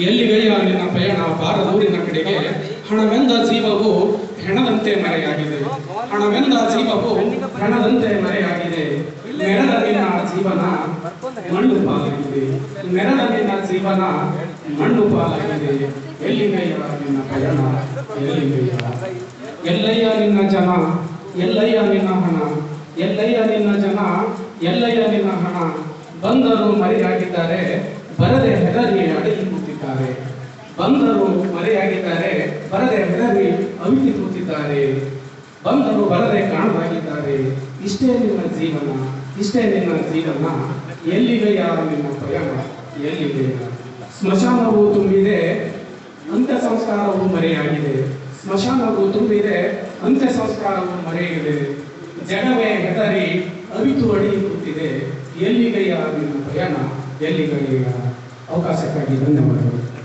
ಎಲ್ಲಿಗೆಯ ನಿನ್ನ ಪಯಣ ಬಾರದೂರಿನ ಕಡೆಗೆ ಹಣವೆಂದ ಜೀವವು ಹೆಣದಂತೆ ಮರೆಯಾಗಿದೆ. ಹಣವೆಂದ ಜೀವವು ಹೆಣದಂತೆ ಮರೆಯಾಗಿದೆ. ನೆರೆದ ನಿನ್ನ ಜೀವನ ಮಣ್ಣು ಪಾಲಾಗಿದೆ. ನೆರೆದ ನಿನ್ನ ಜೀವನ ಮಣ್ಣು ಪಾಲಾಗಿದೆ. ಎಲ್ಲಿಗೆಯ ನಿನ್ನ ಪಯಣ ಎಲ್ಲಿಗೆಯ ಎಲ್ಲಯ್ಯ ನಿನ್ನ ಜನ, ಎಲ್ಲಯ್ಯ ನಿನ್ನ ಹಣ, ಎಲ್ಲಯ್ಯ ನಿನ್ನ ಜನ, ಎಲ್ಲಯ್ಯ ನಿನ್ನ ಹಣ. ಬಂದರು ಮರೆಯಾಗಿದ್ದಾರೆ ಬರದೆ ಹೆದರಿ ಅಡಗಿ ಕೂತಿದ್ದಾರೆ ಬಂದರು ಮರೆಯಾಗಿದ್ದಾರೆ, ಬರದೆ ಹೆದರಿ ಅವಿತಿ ಕೂತಿದ್ದಾರೆ. ಬಂದರು ಬರದೆ ಕಾಣದಾಗಿದ್ದಾರೆ. ಇಷ್ಟೇ ನಿನ್ನ ಜೀವನ, ಇಷ್ಟೇ ನಿನ್ನ ಜೀವನ. ಎಲ್ಲಿವೆ ಯಾರು ನಿಮ್ಮ ಪ್ರಯಾಣ ಎಲ್ಲಿದೆ ಸ್ಮಶಾನವು ತುಂಬಿದೆ, ಅಂತ್ಯ ಸಂಸ್ಕಾರವು ಮರೆಯಾಗಿದೆ. ಸ್ಮಶಾನವು ತುಂಬಿದೆ, ಅಂತ್ಯ ಸಂಸ್ಕಾರವು ಮರೆಯಾಗಿದೆ. ಜನವೇ ಹೆದರಿ ಅವಿತು ಅಡಿ ಕೂತಿದೆ. ಎಲ್ಲಿಗೆಯ ನಿಮ್ಮ ಪ್ರಯಾಣ ಎಲ್ಲಿಗೆಯ ಅವಕಾಶಕ್ಕಾಗಿ ಧನ್ಯವಾದಗಳು.